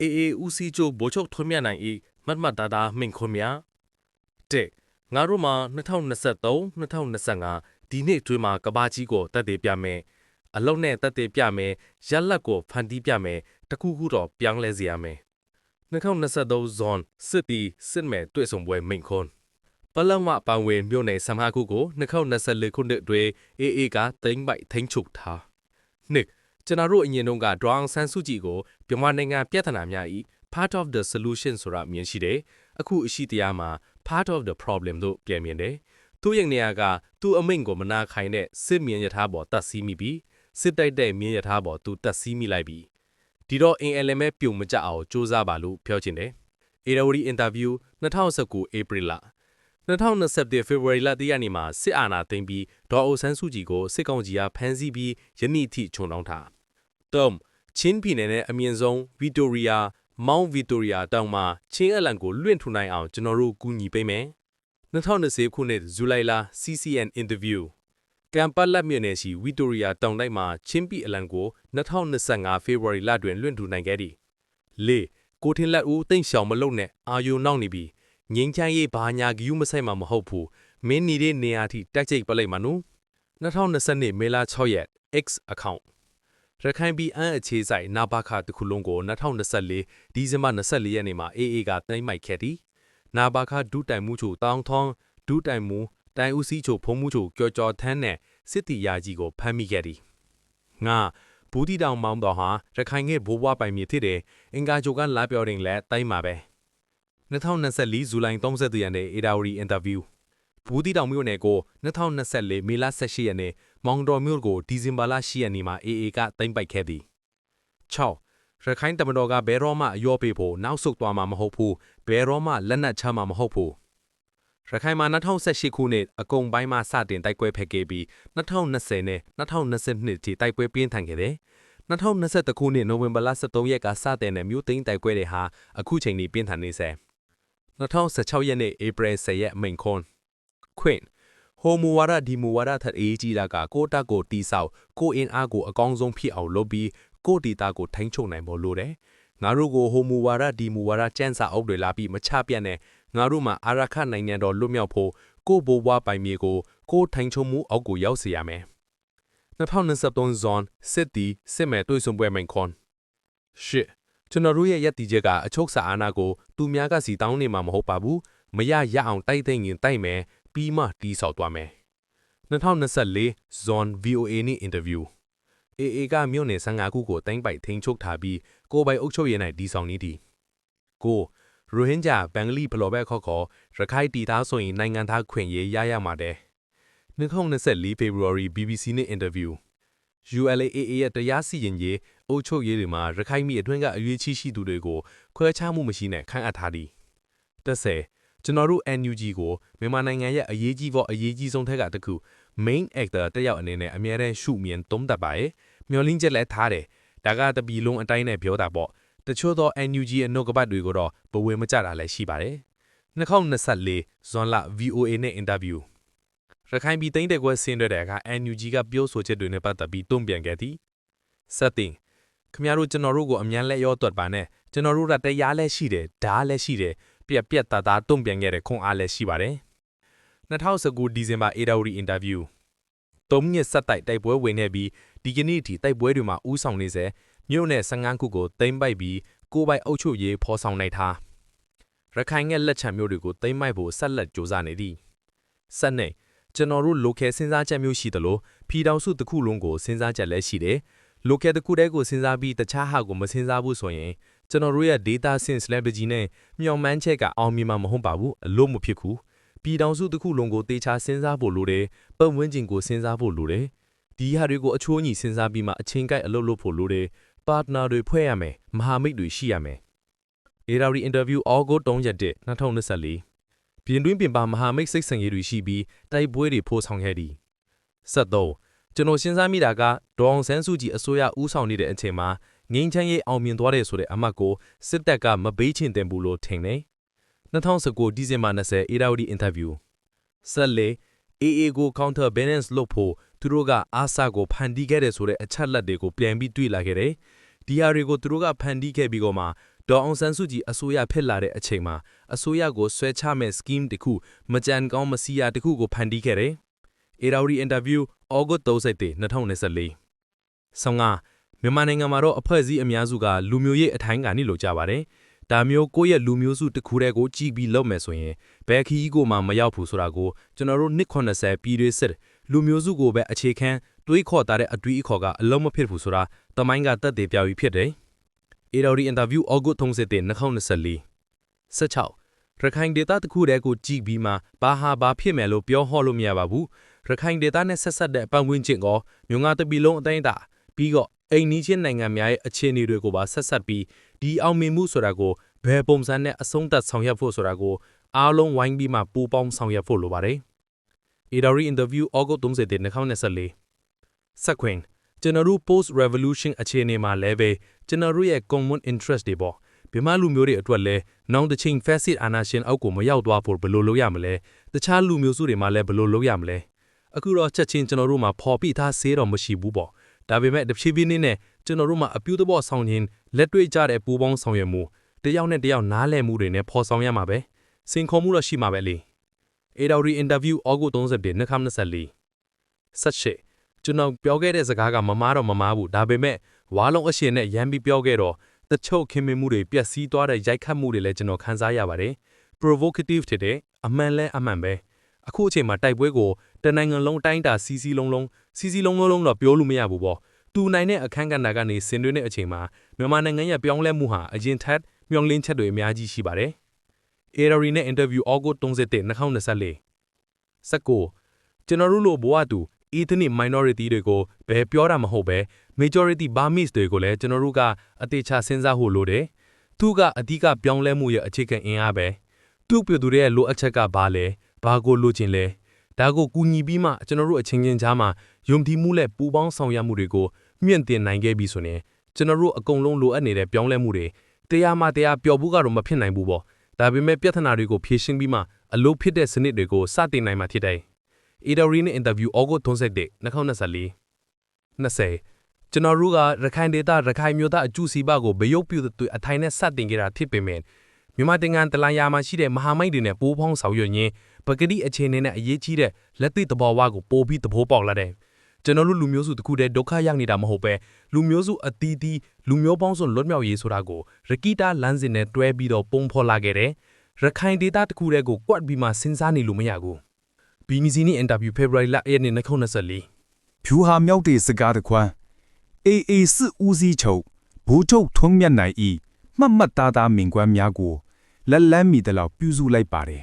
အေအေဦးစီးချုပ်ဗိုလ်ချုပ်ထွန်းမြတ်နိုင်၏မတ်မတ်တာတာမိန့်ခွန်းများတဲ့ငါတို့မှာ2023 2025ဒီနှစ်အတွင်းမှာကဘာကြီးကိုတက်တည်ပြမယ်အလုံးနဲ့တက်တည်ပြမယ်ရက်လက်ကိုဖန်တီးပြမယ်တခုခုတော့ပြောင်းလဲစေရမယ်2023ဇွန်စစ်တီစစ်မဲ့တွေ့ဆုံပွဲမိန့်ခွန်းပလမပန်ဝင်မြို့နယ်ဆမ်ဟာခုကို2024ခုနှစ်အတွင်းအေအေကသိမ့်ပိုက်ထိန်းချုပ်ထားနှစ် ကျွန်တော်တို့အရင်တုန်းက drawing ဆန်းစုကြည်ကိုမြန်မာနိုင်ငံပြဿနာများ၏ part of the solution ဆိုတာမြင်ရှိတယ်အခုအရှိတရားမှာ part of the problem လို့ပြန်မြင်တယ်သူ့ရဲ့နေရာကသူ့အမိန့်ကိုမနာခိုင်တဲ့စစ်မြင်ရထားပေါ်တတ်စည်းမိပြီးစစ်တိုက်တဲ့မြင်ရထားပေါ်သူတတ်စည်းမိလိုက်ပြီးဒီတော့အင်အယ်လမဲပြုံမကြအောင်စူးစမ်းပါလို့ပြောချင်တယ်အေရဝတီအင်တာဗျူး2019ဧပြီလ2020ဖေဖော်ဝါရီလတရက်နေ့မှာစစ်အာဏာသိမ်းပြီးဒေါ်အိုဆန်းစုကြည်ကိုစစ်ကောင်စီကဖမ်းဆီးပြီးယနေ့အထိခြုံနှောင်းထား။ တုံချင်းပြည်နယ်နဲ့အမြင့်ဆုံးဗီတိုရီယာမောင်ဗီတိုရီယာတောင်မှာချင်းအလံကိုလွင့်ထူနိုင်အောင်ကျွန်တော်တို့ကူညီပေးမယ်။2020ခုနှစ်ဇူလိုင်လ CCN interview ကမ်ပတ်လက်မြို့နယ်ရှိဗီတိုရီယာတောင်တိုက်မှာချင်းပြည်အလံကို2025ဖေဖော်ဝါရီလတွင်လွင့်ထူနိုင်ခဲ့သည်။၄ကိုထင်းလက်ဦးတိန့်ရှောင်မလုံနဲ့အာယုံနောက်နေပြီးငင်းချမ်းရေးဘာညာဂယူးမဆိုင်မှာမဟုတ်ဘူးမင်းနေတဲ့နေရာထိတက်ချိတ်ပလိုက်မှာနော်2020မေလ6ရက် X account ရခိုင်ပြည်အန်းအခြေဆိုင်နာဘခတခုလုံးကို2024ဒီဇင်ဘာ24ရက်နေ့မှာ AA ကသိမ်းမိုက်ခဲ့သည်နာဘခဒုတိုင်မှုချိုတောင်းထောင်းဒုတိုင်မှုတိုင်ဦးစီးချိုဖုံးမှုချိုကြော်ကြော်ထန်းနဲ့စစ်တီယာကြီးကိုဖမ်းမိခဲ့သည်ငါဘူးတီတောင်မောင်းတော်ဟာရခိုင်ငယ်ဘိုးဘွားပိုင်မြေဖြစ်တယ်အင်္ဂါချိုကလာပြောရင်လည်းတိုင်းမှာပဲ2024ဇူလိုင်30ရက်နေ့အေဒါဝရီအင်တာဗျူးဘူးတီတောင်မြို့နယ်ကို2024မေလ18ရက်နေ့ မောင်တော်မြို့ကိုဒီဇင်ဘာလ10ရက်နေ့မှာ AA ကသိမ်းပိုက်ခဲ့သည်6ရခိုင်တမတော်ကဘဲရောမှအယောပေးဖို့နောက်ဆုတ်သွားမှာမဟုတ်ဘူးဘဲရောမှလက်နက်ချမှာမဟုတ်ဘူးရခိုင်မှာ2018ခုနှစ်အကုန်ပိုင်းမှာစတင်တိုက်ပွဲဖက်ခဲ့ပြီး2020နဲ့2022ထိတိုက်ပွဲပြင်းထန်ခဲ့တယ်2021ခုနှစ်နိုဝင်ဘာလ23ရက်ကစတင်တဲ့မြို့သိမ်းတိုက်ပွဲတွေဟာအခုချိန်ထိပြင်းထန်နေဆဲ2016ရက်နေ့ဧပြီ10ရက်မိန်ခွန်းခွင့် ဟိုမူဝါဒဒီမူဝါဒထက်အေးကြီးတာကကိုတက်ကိုတီဆောက်ကိုအင်အားကိုအကောင်းဆုံးဖြစ်အောင်လုပ်ပြီးကိုတီတာကိုထိန်းချုပ်နိုင်ဖို့လိုတယ်ငါတို့ကိုဟိုမူဝါဒဒီမူဝါဒကျန်းစာအုပ်တွေလာပြီးမချပြတ်နဲ့ငါတို့မှာအာရခနိုင်ငံတော်လွတ်မြောက်ဖို့ကိုဘိုးဘွားပိုင်မြေကိုကိုထိုင်ချုံမှုအောက်ကိုရောက်စေရမယ်2023ဇွန်စစ်တီစစ်မဲ့တွေ့ဆုံပွဲမိန်ခွန်းရှစ်ကျွန်တော်တို့ရဲ့ရက်တီချက်ကအချုပ်စာအာဏာကိုသူများကစီတောင်းနေမှာမဟုတ်ပါဘူးမရရအောင်တိုက်သိမ့်ရင်တိုက်မယ် ပြီးမှတီးဆောက်သွားမယ်2024 Zone VOA နဲ့အင်တာဗျူး AA ကမြို့နယ်15ခုကိုတိုင်းပိုက်ထိန်းချုပ်ထားပြီးကိုပိုင်အုပ်ချုပ်ရေး၌ဒီဆောင်နေသည်ကိုရိုဟင်ဂျာဘင်္ဂလီဖလော်ဘက်ခေါ်ခေါ်ရခိုင်တီသားဆိုရင်နိုင်ငံသားခွင့်ရေးရရမှာတဲ့2024 February BBC နဲ့အင်တာဗျူး ULAA ရဲ့တရားစီရင်ရေးအုပ်ချုပ်ရေးတွေမှာရခိုင်ပြည်အတွင်းကအရွေးချီရှိသူတွေကိုခွဲခြားမှုမရှိနဲ့ခန့်အပ်ထားသည်30ကျွ န်တော်တို့ NUG ကိုမြန်မာနိုင်ငံရဲ့အရေးကြီးဖို့အရေးကြီးဆုံးထက်ကတခု main actor တက်ရောက်အနေနဲ့အများတန်းရှုမြင်သုံးသပ်ပါရဲ့မျောလင်းချက်လည်းထားတယ်ဒါကတပီလုံးအတိုင်းနဲ့ပြောတာပေါ့တချို့သော NUG ရဲ့နှုတ်ကပတ်တွေကိုတော့ဘဝင်မကြတာလည်းရှိပါတယ်2024ဇွန်လ VOA နဲ့အင်တာဗျူးရခိုင်ပြည်သိန်းတဲ့ကွဲဆင်းတဲ့အခါ NUG ကပြောဆိုချက်တွေနဲ့ပတ်သက်ပြီးတုံ့ပြန်ခဲ့သည်ဆက်တင်ခင်ဗျားတို့ကျွန်တော်တို့ကိုအမြန်လက်ရောတွတ်ပါနဲ့ကျွန်တော်တို့ကတရားလည်းရှိတယ်ဓာတ်လည်းရှိတယ် ပြက်ပြက်သားသားတုံ့ပြန်ခဲ့တဲ့ခွန်အားလည်းရှိပါတယ်2019ဒီဇင်ဘာအေဒါဝရီအင်တာဗျူးသုံးရက်ဆက်တိုက်တိုက်ပွဲဝင်နေပြီးဒီကနေ့အထိတိုက်ပွဲတွေမှာဥဆောင်နေစေမြို့နယ်15ခုကိုသိမ်းပိုက်ပြီးကိုပိုင်အုပ်ချုပ်ရေးဖော်ဆောင်နိုင်ထားရခိုင်ရဲ့လက်ချံမျိုးတွေကိုသိမ်းမိုက်ဖို့ဆက်လက်ကြိုးစားနေသည်ဆက်နေကျွန်တော်တို့ local စဉ်းစားချက်မျိုးရှိသလိုဖီတောင်စုတစ်ခုလုံးကိုစဉ်းစားချက်လည်းရှိတယ် local တစ်ခုတည်းကိုစဉ်းစားပြီးတခြားဟာကိုမစဉ်းစားဘူးဆိုရင် ကျွန်တော်တို့ရဲ့ data science strategy နဲ့မျှော်မှန်းချက်ကအောင်မြင်မှာမဟုတ်ပါဘူးအလို့မဖြစ်ဘူးပြည်တောင်စုတစ်ခုလုံးကိုတေချာစဉ်းစားဖို့လိုတယ်ပတ်ဝန်းကျင်ကိုစဉ်းစားဖို့လိုတယ်ဒီဟာတွေကိုအချိုးညီစဉ်းစားပြီးမှအချင်းကိုက်အလုပ်လုပ်ဖို့လိုတယ်ပါတနာတွေဖွဲ့ရမယ်မဟာမိတ်တွေရှိရမယ် ARD interview ဩဂုတ်3ရက်2024ပြင်တွင်းပြင်ပမဟာမိတ်စိတ်ဆင်ရေးတွေရှိပြီးတိုက်ပွဲတွေဖိုးဆောင်ခဲ့သည်73ကျွန်တော်စဉ်းစားမိတာကဒေါအောင်ဆန်းစုကြည်အစိုးရဦးဆောင်နေတဲ့အချိန်မှာ ငင်းချမ်းရေးအောင်မြင်သွားတယ်ဆိုတဲ့အမှတ်ကိုစစ်တပ်ကမပေးချင်တယ်ဘူးလို့ထင်တယ်2019ဒီဇင်ဘာ20 ARD interview ဆက်လေ AA ကို counter balance လုပ်ဖို့သူတို့ကအာဆာကိုဖန်တီးခဲ့တယ်ဆိုတဲ့အချက်လက်တွေကိုပြန်ပြီးတွေ့လာခဲ့တယ်။ဒီဟာတွေကိုသူတို့ကဖန်တီးခဲ့ပြီးတော့မှဒေါ်အောင်ဆန်းစုကြည်အစိုးရဖြစ်လာတဲ့အချိန်မှာအစိုးရကိုဆွဲချမဲ့ scheme တစ်ခုမကြမ်းကောင်းမစီရတစ်ခုကိုဖန်တီးခဲ့တယ်။ ARD interview ဩဂုတ်31 2024ဆောင်းက မြန်မာနိုင်ငံမှာတော့အဖွဲ့အစည်းအများစုကလူမျိုးရေးအထိုင်းကနေလို့ကြပါတယ်။ဒါမျိုးကိုယ့်ရဲ့လူမျိုးစုတစ်ခုတည်းကိုကြည်ပြီးလုပ်မယ်ဆိုရင်ဘယ်ခီးကိုမှမရောက်ဘူးဆိုတာကိုကျွန်တော်တို့နှစ်80ပြည်ရွေးစစ်လူမျိုးစုကိုပဲအခြေခံတွေးခေါ်တာတဲ့အတွေးအခေါ်ကအလုံးမဖြစ်ဘူးဆိုတာတမိုင်းကတက်သေးပြောက်ပြီးဖြစ်တယ်။ ARD interview ဩဂုတ်31 2024 16ရခိုင်ဒေတာတစ်ခုတည်းကိုကြည်ပြီးမှဘာဟာဘာဖြစ်မယ်လို့ပြောဟောလို့မရပါဘူးရခိုင်ဒေတာနဲ့ဆက်ဆက်တဲ့ပတ်ဝန်းကျင်ကောမြို့ငါတပီလုံးအတိုင်းအတာပြီးတော့ အိမ်နီးချင်းနိုင်ငံများရဲ့အခြေအနေတွေကိုပါဆက်ဆက်ပြီးဒီအောင်မြင်မှုဆိုတာကိုဘယ်ပုံစံနဲ့အဆုံးသတ်ဆောင်ရွက်ဖို့ဆိုတာကိုအားလုံးဝိုင်းပြီးမှပူးပေါင်းဆောင်ရွက်ဖို့လိုပါတယ်။ ARD interview ဩဂုတ်30 2024ဆက်ခွင်ကျွန်တော်တို့ post revolution အခြေအနေမှာလည်းပဲကျွန်တော်တို့ရဲ့ common interest တွေပေါ့မြန်မာလူမျိုးတွေအတွက်လည်းနောင်တစ်ချိန် facet အာနာရှင်အောက်ကိုမရောက်သွားဖို့ဘယ်လိုလုပ်ရမလဲတခြားလူမျိုးစုတွေမှာလည်းဘယ်လိုလုပ်ရမလဲအခုတော့ချက်ချင်းကျွန်တော်တို့မှာဖော်ပြထားစေးတော့မရှိဘူးပေါ့ ဒါပေမဲ့တဖြည်းဖြည်းနဲ့ကျွန်တော်တို့မှာအပြုသဘောဆောင်ခြင်းလက်တွေ့ကြတဲ့ပူပေါင်းဆောင်ရွက်မှုတယောက်နဲ့တယောက်နားလည်မှုတွေနဲ့ဖော်ဆောင်ရမှာပဲစင်ခေါ်မှုတော့ရှိမှာပဲလေ AWD interview ဩဂုတ်30 2024 18ကျွန်တော်ပြောခဲ့တဲ့စကားကမမားတော့မမားဘူးဒါပေမဲ့ဝါလုံးအရှင်နဲ့ရမ်းပြီးပြောခဲ့တော့တချို့ခင်မင်မှုတွေပျက်စီးသွားတဲ့ရိုက်ခတ်မှုတွေလည်းကျွန်တော်ခန်းစားရပါတယ် provocative ဖြစ်တဲ့အမှန်လဲအမှန်ပဲ အခုအချိန်မှာတိုက်ပွဲကိုတနိုင်ငံလုံးတိုင်းတာစီစီလုံးလုံးစီစီလုံးလုံးလုံးတော့ပြောလို့မရဘူးပေါ့တူနိုင်တဲ့အခန်းကဏ္ဍကနေဆင်တွင်းတဲ့အချိန်မှာမြန်မာနိုင်ငံရဲ့ပြောင်းလဲမှုဟာအရင်ထက်မျှော်လင့်ချက်တွေအများကြီးရှိပါတယ် ARI နဲ့ interview ဩဂုတ်31 2024 19ကျွန်တော်တို့လိုဘဝတူ ethnic minority တွေကိုဘယ်ပြောတာမဟုတ်ပဲ majority Burmese တွေကိုလည်းကျွန်တော်တို့ကအသေးချစဉ်းစားဖို့လိုတယ်။သူကအဓိကပြောင်းလဲမှုရဲ့အခြေခံအင်အားပဲ။သူ့ပြည်သူတွေရဲ့လိုအပ်ချက်ကဘာလဲ။ ဘာကိုလိုချင်လဲ။ဒါကိုကူညီပြီးမှကျွန်တော်တို့အချင်းချင်းကြားမှာယုံကြည်မှုနဲ့ပူးပေါင်းဆောင်ရွက်မှုတွေကိုမြင့်တင်နိုင်ခဲ့ပြီဆိုရင်ကျွန်တော်တို့အကုန်လုံးလိုအပ်နေတဲ့ပြောင်းလဲမှုတွေတရားမှတရားပျော်ဖို့ကတော့မဖြစ်နိုင်ဘူးပေါ့။ဒါပေမဲ့ပြဿနာတွေကိုဖြေရှင်းပြီးမှအလုပ်ဖြစ်တဲ့စနစ်တွေကိုစတင်နိုင်မှာဖြစ်တယ်။ AWD နဲ့ interview ဩဂုတ်31 2024 20ကျွန်တော်တို့ကရခိုင်ဒေသရခိုင်မျိုးသားအကျူစီပကိုဘယုတ်ပြုသူအထိုင်နဲ့စတင်ကြတာဖြစ်ပေမဲ့ မြန်မာတင်ငံတလန်ယာမှာရှိတဲ့မဟာမိတ်တွေနဲ့ပိုးဖောင်းဆောင်ရွက်ရင်းပကတိအခြေအနေနဲ့အရေးကြီးတဲ့လက်သိသဘောဝကိုပို့ပြီးသဘောပေါက်လာတယ်ကျွန်တော်တို့လူမျိုးစုတစ်ခုတည်းဒုက္ခရောက်နေတာမဟုတ်ပဲလူမျိုးစုအသီးသီးလူမျိုးပေါင်းစုံလွတ်မြောက်ရေးဆိုတာကိုရကီတာလမ်းစဉ်နဲ့တွဲပြီးတော့ပုံဖော်လာခဲ့တယ်ရခိုင်ဒေသတစ်ခုတည်းကိုကွက်ပြီးမှစဉ်းစားနေလို့မရဘူး BBC နဲ့ interview February လ1ရက်နေ့2024ဖြူဟာမြောက်တဲ့စကားတခွန်းအေအေစစ်ဦးစီးချုပ်ဘူချုပ်ထွန်းမြတ်နိုင်ဤမှတ်မှတ်သားသားမင်ကွမ်းများကို လက်လန်းမီတလောက်ပြုစုလိုက်ပါတယ်